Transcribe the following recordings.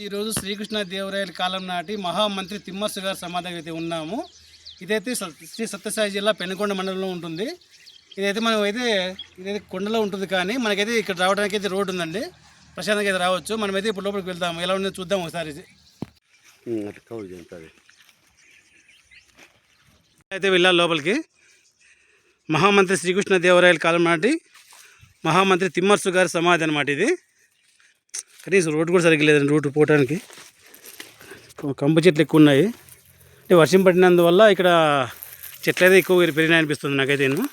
ఈరోజు శ్రీకృష్ణ దేవరాయల కాలం నాటి మహామంత్రి తిమ్మస్సు గారి సమాధి అయితే ఉన్నాము. ఇదైతే శ్రీ సత్యసాయి జిల్లా పెనుకొండ మండలంలో ఉంటుంది. ఇదైతే మనం అయితే ఇదైతే కొండలో ఉంటుంది కానీ మనకైతే ఇక్కడ రావడానికి అయితే రోడ్డు ఉందండి. ప్రశాంతంగా అయితే రావచ్చు. మనమైతే ఇప్పుడు లోపలికి వెళ్దాము. ఎలా ఉందో చూద్దాం ఒకసారి. అయితే వెళ్ళాలి లోపలికి. మహామంత్రి శ్రీకృష్ణ దేవరాయల కాలం నాటి మహామంత్రి తిమ్మర్సు గారి సమాధి అనమాట ఇది. కనీసం రోడ్డు కూడా సరిగ్గా లేదండి రోడ్డు పోవడానికి కంప చెట్లు ఎక్కువ ఉన్నాయి. అంటే వర్షం పడినందువల్ల ఇక్కడ చెట్లు అయితే ఎక్కువ పెరిగినాయి అనిపిస్తుంది నాకైతే నేను.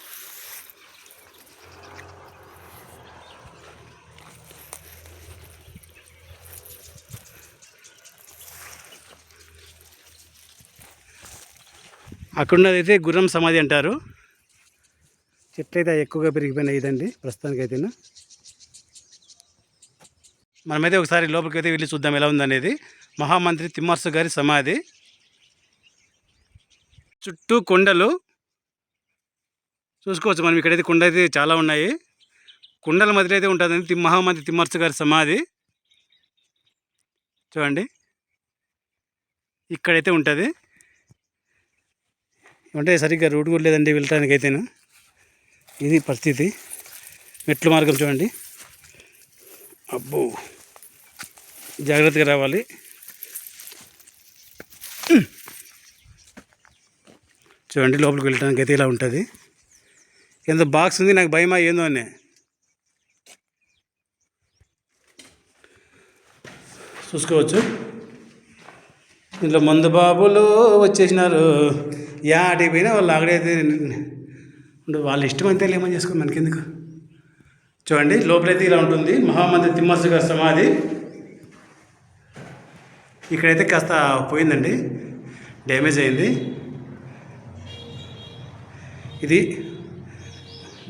అక్కడ గుర్రం సమాధి అంటారు. చెట్లు అయితే ఎక్కువగా పెరిగిపోయినాయి ఇదండి ప్రస్తుతానికైతేనా. మనమైతే ఒకసారి లోపలికి అయితే వెళ్ళి చూద్దాం ఎలా ఉందనేది. మహామంత్రి తిమ్మర్సు గారి సమాధి. చుట్టూ కొండలు. చూసుకోవచ్చు మనం ఇక్కడైతే కొండ అయితే చాలా ఉన్నాయి. కొండల మధ్యలో అయితే ఉంటుందండి మహామంత్రి తిమ్మర్సు గారి సమాధి. చూడండి. ఇక్కడైతే ఉంటుంది. అంటే సరిగ్గా రూట్ కూడా లేదండి వెళ్ళటానికి అయితేను ఇది పరిస్థితి. మెట్లు మార్గం చూడండి. అబ్బో. జాగ్రత్తగా రావాలి. చూడండి లోపలికి వెళ్ళడానికి అయితే ఇలా ఉంటుంది. ఎంత బాక్స్ ఉంది నాకు భయమా ఏందో అని. చూసుకోవచ్చు. ఇంట్లో మందు బాబులు వచ్చేసినారు. యాటికి పోయినా వాళ్ళు అక్కడైతే వాళ్ళ ఇష్టం అంతే లేమని చేసుకోండి మనకెందుకు? చూడండి లోపలైతే ఇలా ఉంటుంది. మహామంత్రి తిమ్మర్సు గారి సమాధి. ఇక్కడైతే కాస్త పోయిందండి. డ్యామేజ్ అయింది. ఇది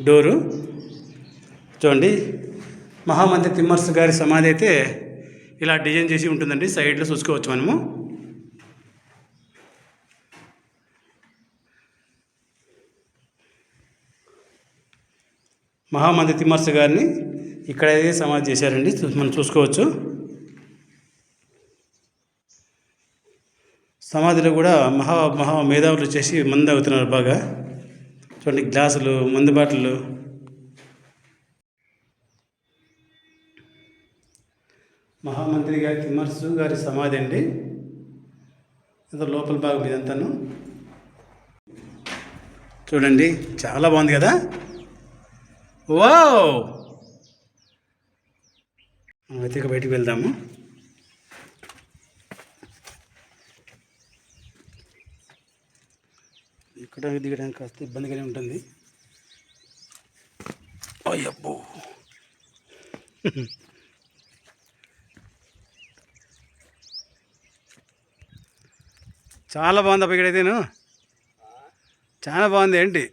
డోరు. చూడండి మహామంత్రి తిమ్మర్సు గారి సమాధి అయితే ఇలా డిజైన్ చేసి ఉంటుందండి. సైడ్లో చూసుకోవచ్చు మనము. మహామంత్రి తిమ్మర్సు గారిని ఇక్కడైతే సమాధి చేశారండి. చూ- మనం చూసుకోవచ్చు. సమాధిలో కూడా మహా మహా మేధావులు చేసి మందు అవుతున్నారు బాగా. చూడండి గ్లాసులు మందు బాటిళ్ళు మహామంత్రి గారి తిమ్మర్సు గారి సమాధి అండి. ఏదో లోపల భాగం ఇదంతాను. చూడండి చాలా బాగుంది కదా. వావ్ అయితే ఇక బయటికి వెళ్దాము. ఇక్కడ దిగడానికి కాస్త ఇబ్బందిగానే ఉంటుంది. అయ్యబ్బో. చాలా బాగుంది అప్ప ఇక్కడైతేను. చాలా బాగుంది ఏంటి?